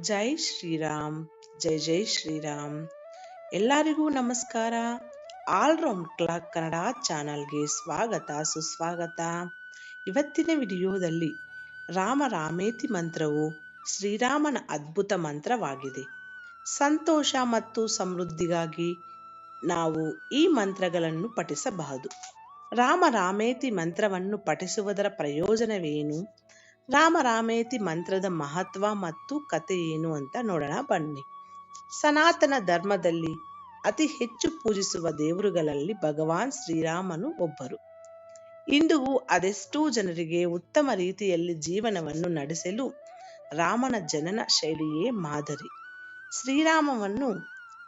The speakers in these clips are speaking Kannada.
ಜೈ ಶ್ರೀರಾಮ್, ಜೈ ಜೈ ಶ್ರೀರಾಮ್. ಎಲ್ಲರಿಗೂ ನಮಸ್ಕಾರ. ಆಲ್ರೌಂಡ್ ಕ್ಲಾಕ್ ಕನ್ನಡ ಚಾನಲ್ಗೆ ಸ್ವಾಗತ, ಸುಸ್ವಾಗತ. ಇವತ್ತಿನ ವಿಡಿಯೋದಲ್ಲಿ ರಾಮ ರಾಮೇತಿ ಮಂತ್ರವು ಶ್ರೀರಾಮನ ಅದ್ಭುತ ಮಂತ್ರವಾಗಿದೆ. ಸಂತೋಷ ಮತ್ತು ಸಮೃದ್ಧಿಗಾಗಿ ನಾವು ಈ ಮಂತ್ರಗಳನ್ನು ಪಠಿಸಬಹುದು. ರಾಮ ರಾಮೇತಿ ಮಂತ್ರವನ್ನು ಪಠಿಸುವುದರ ಪ್ರಯೋಜನವೇನು? ರಾಮ ರಾಮೇತಿ ಮಂತ್ರದ ಮಹತ್ವ ಮತ್ತು ಕತೆ ಏನು ಅಂತ ನೋಡೋಣ, ಬನ್ನಿ. ಸನಾತನ ಧರ್ಮದಲ್ಲಿ ಅತಿ ಹೆಚ್ಚು ಪೂಜಿಸುವ ದೇವರುಗಳಲ್ಲಿ ಭಗವಾನ್ ಶ್ರೀರಾಮನು ಒಬ್ಬರು. ಇಂದಿಗೂ ಅದೆಷ್ಟೋ ಜನರಿಗೆ ಉತ್ತಮ ರೀತಿಯಲ್ಲಿ ಜೀವನವನ್ನು ನಡೆಸಲು ರಾಮನ ಜನನ ಶೈಲಿಯೇ ಮಾದರಿ. ಶ್ರೀರಾಮವನ್ನು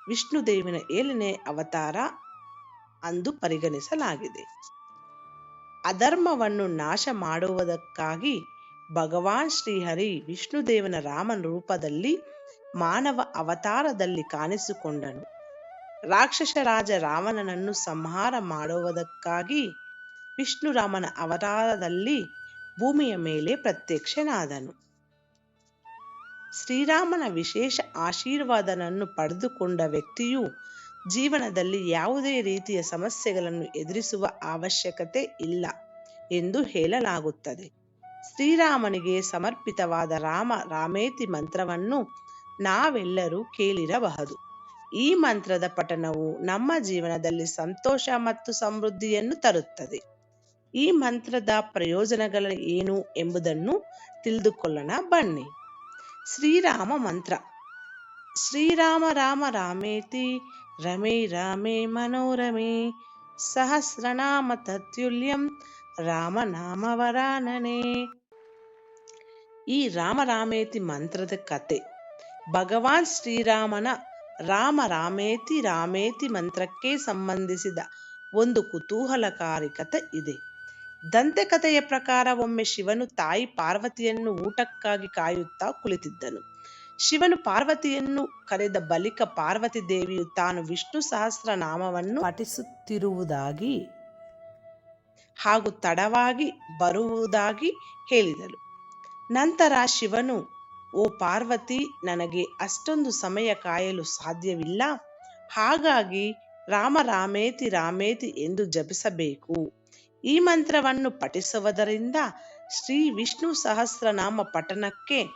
ವಿಷ್ಣುದೇವಿನ ಏಳನೇ ಅವತಾರ ಅಂದು ಪರಿಗಣಿಸಲಾಗಿದೆ. ಅಧರ್ಮವನ್ನು ನಾಶ ಮಾಡುವುದಕ್ಕಾಗಿ ಭಗವಾನ್ ಶ್ರೀಹರಿ ವಿಷ್ಣುದೇವನ ರಾಮನ ರೂಪದಲ್ಲಿ ಮಾನವ ಅವತಾರದಲ್ಲಿ ಕಾಣಿಸಿಕೊಂಡನು. ರಾಕ್ಷಸ ರಾಜ ರಾವಣನನ್ನು ಸಂಹಾರ ಮಾಡುವುದಕ್ಕಾಗಿ ವಿಷ್ಣುರಾಮನ ಅವತಾರದಲ್ಲಿ ಭೂಮಿಯ ಮೇಲೆ ಪ್ರತ್ಯಕ್ಷನಾದನು. ಶ್ರೀರಾಮನ ವಿಶೇಷ ಆಶೀರ್ವಾದನನ್ನು ಪಡೆದುಕೊಂಡ ವ್ಯಕ್ತಿಯು ಜೀವನದಲ್ಲಿ ಯಾವುದೇ ರೀತಿಯ ಸಮಸ್ಯೆಗಳನ್ನು ಎದುರಿಸುವ ಅವಶ್ಯಕತೆ ಇಲ್ಲ ಎಂದು ಹೇಳಲಾಗುತ್ತದೆ. ಶ್ರೀರಾಮನಿಗೆ ಸಮರ್ಪಿತವಾದ ರಾಮ ರಾಮೇತಿ ಮಂತ್ರವನ್ನು ನಾವೆಲ್ಲರೂ ಕೇಳಿರಬಹುದು. ಈ ಮಂತ್ರದ ಪಠಣವು ನಮ್ಮ ಜೀವನದಲ್ಲಿ ಸಂತೋಷ ಮತ್ತು ಸಮೃದ್ಧಿಯನ್ನು ತರುತ್ತದೆ. ಈ ಮಂತ್ರದ ಪ್ರಯೋಜನಗಳು ಏನು ಎಂಬುದನ್ನು ತಿಳಿದುಕೊಳ್ಳೋಣ, ಬನ್ನಿ. ಶ್ರೀರಾಮ ಮಂತ್ರ. ಶ್ರೀರಾಮ ರಾಮ ರಾಮೇತಿ, ರಮೇ ರಾಮೇ ಮನೋರಮೇ, ಸಹಸ್ರನಾಮ ತತ್ಯುಲ್ಯಂ ರಾಮನಾಮವರಾನನೆ. ಈ ರಾಮರಾಮೇತಿ ಮಂತ್ರದ ಕತೆ. ಭಗವಾನ್ ಶ್ರೀರಾಮನ ರಾಮ ರಾಮೇತಿ ರಾಮೇತಿ ಮಂತ್ರಕ್ಕೆ ಸಂಬಂಧಿಸಿದ ಒಂದು ಕುತೂಹಲಕಾರಿ ಕಥೆ ಇದೆ. ದಂತೆಕಥೆಯ ಪ್ರಕಾರ ಒಮ್ಮೆ ಶಿವನು ತಾಯಿ ಪಾರ್ವತಿಯನ್ನು ಊಟಕ್ಕಾಗಿ ಕಾಯುತ್ತಾ ಕುಳಿತಿದ್ದನು. ಶಿವನು ಪಾರ್ವತಿಯನ್ನು ಕರೆದ ಬಳಿಕ ಪಾರ್ವತಿ ದೇವಿಯು ತಾನು ವಿಷ್ಣು ಸಹಸ್ರ ನಾಮವನ್ನು ಪಠಿಸುತ್ತಿರುವುದಾಗಿ ಹಾಗೂ ತಡವಾಗಿ ಬರುವುದಾಗಿ ಹೇಳಿದಳು. ನಂತರ ಶಿವನು, ಓ ಪಾರ್ವತಿ, ನನಗೆ ಅಷ್ಟೊಂದು ಸಮಯ ಕಾಯಲು ಸಾಧ್ಯವಿಲ್ಲ. ಹಾಗಾಗಿ ರಾಮ ರಾಮೇತಿ ರಾಮೇತಿ ಎಂದು ಜಪಿಸಬೇಕು. ಈ ಮಂತ್ರವನ್ನು ಪಠಿಸುವುದರಿಂದ ಶ್ರೀ ವಿಷ್ಣು ಸಹಸ್ರನಾಮ ಪಠನಕ್ಕೆ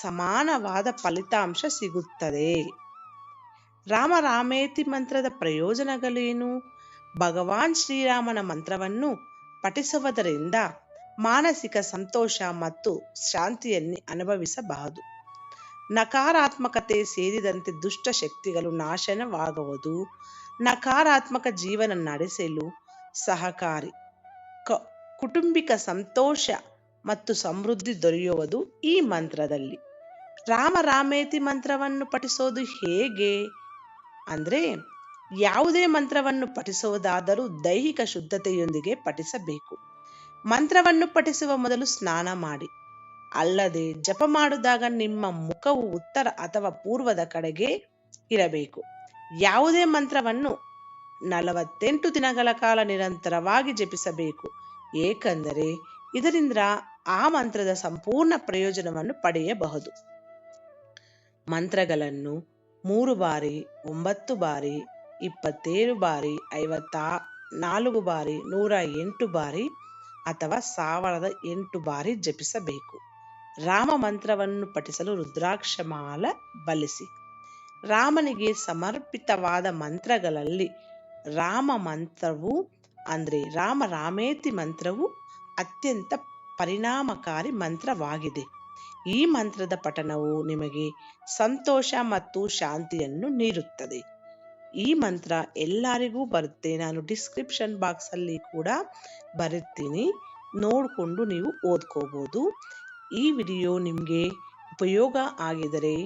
ಸಮಾನವಾದ ಫಲಿತಾಂಶ ಸಿಗುತ್ತದೆ. ರಾಮ ರಾಮೇತಿ ಮಂತ್ರದ ಪ್ರಯೋಜನಗಳೇನು? ಭಗವಾನ್ ಶ್ರೀರಾಮನ ಮಂತ್ರವನ್ನು ಪಠಿಸುವುದರಿಂದ ಮಾನಸಿಕ ಸಂತೋಷ ಮತ್ತು ಶಾಂತಿಯನ್ನು ಅನುಭವಿಸಬಹುದು. ನಕಾರಾತ್ಮಕತೆ ಸೇರಿದಂತೆ ದುಷ್ಟ ಶಕ್ತಿಗಳು ನಾಶನವಾಗುವುದು, ನಕಾರಾತ್ಮಕ ಜೀವನ ನಡೆಸಲು ಸಹಕಾರಿ. ಕ, ಕುಟುಂಬಿಕ ಸಂತೋಷ ಮತ್ತು ಸಮೃದ್ಧಿ ದೊರೆಯುವುದು ಈ ಮಂತ್ರದಲ್ಲಿ. ರಾಮ ರಾಮೇತಿ ಮಂತ್ರವನ್ನು ಪಠಿಸೋದು ಹೇಗೆ? ಅಂದರೆ ಯಾವುದೇ ಮಂತ್ರವನ್ನು ಪಠಿಸುವುದಾದರೂ ದೈಹಿಕ ಶುದ್ಧತೆಯೊಂದಿಗೆ ಪಠಿಸಬೇಕು. ಮಂತ್ರವನ್ನು ಪಠಿಸುವ ಮೊದಲು ಸ್ನಾನ ಮಾಡಿ. ಅಲ್ಲದೆ ಜಪ ಮಾಡಿದಾಗ ನಿಮ್ಮ ಮುಖವು ಉತ್ತರ ಅಥವಾ ಪೂರ್ವದ ಕಡೆಗೆ ಇರಬೇಕು. ಯಾವುದೇ ಮಂತ್ರವನ್ನು ನಲವತ್ತೆಂಟು ದಿನಗಳ ಕಾಲ ನಿರಂತರವಾಗಿ ಜಪಿಸಬೇಕು. ಏಕೆಂದರೆ ಇದರಿಂದ ಆ ಮಂತ್ರದ ಸಂಪೂರ್ಣ ಪ್ರಯೋಜನವನ್ನು ಪಡೆಯಬಹುದು. ಮಂತ್ರಗಳನ್ನು ಮೂರು ಬಾರಿ, ಒಂಬತ್ತು ಬಾರಿ ಇಪ್ಪತ್ತೇಳು ಬಾರಿ, ಐವತ್ತ ನಾಲ್ಕು ಬಾರಿ, ನೂರ ಎಂಟು ಬಾರಿ ಅಥವಾ ಸಾವಿರದ ಎಂಟು ಬಾರಿ ಜಪಿಸಬೇಕು. ರಾಮ ಮಂತ್ರವನ್ನು ಪಠಿಸಲು ರುದ್ರಾಕ್ಷಮಾಲ ಬಲಿಸಿ. ರಾಮನಿಗೆ ಸಮರ್ಪಿತವಾದ ಮಂತ್ರಗಳಲ್ಲಿ ರಾಮ ಮಂತ್ರವು ಅಂದರೆ ರಾಮ ರಾಮೇತಿ ಮಂತ್ರವು ಅತ್ಯಂತ ಪರಿಣಾಮಕಾರಿ ಮಂತ್ರವಾಗಿದೆ. ಈ ಮಂತ್ರದ ಪಠಣವು ನಿಮಗೆ ಸಂತೋಷ ಮತ್ತು ಶಾಂತಿಯನ್ನು ನೀಡುತ್ತದೆ. ಈ ಮಂತ್ರ ಎಲ್ಲರಿಗೂ ಬರುತ್ತೆ. ನಾನು ಡಿಸ್ಕ್ರಿಪ್ಷನ್ ಬಾಕ್ಸಲ್ಲಿ ಕೂಡ ಬರುತ್ತೀನಿ ನೋಡಿಕೊಂಡು ನೀವು ಓದ್ಕೋಬೋದು. ಈ ವಿಡಿಯೋ ನಿಮಗೆ ಉಪಯೋಗ ಆಗಿದರೆ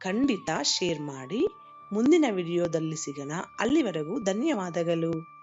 ಖಂಡಿತ ಶೇರ್ ಮಾಡಿ. ಮುಂದಿನ ವಿಡಿಯೋದಲ್ಲಿ ಸಿಗೋಣ. ಅಲ್ಲಿವರೆಗೂ ಧನ್ಯವಾದಗಳು.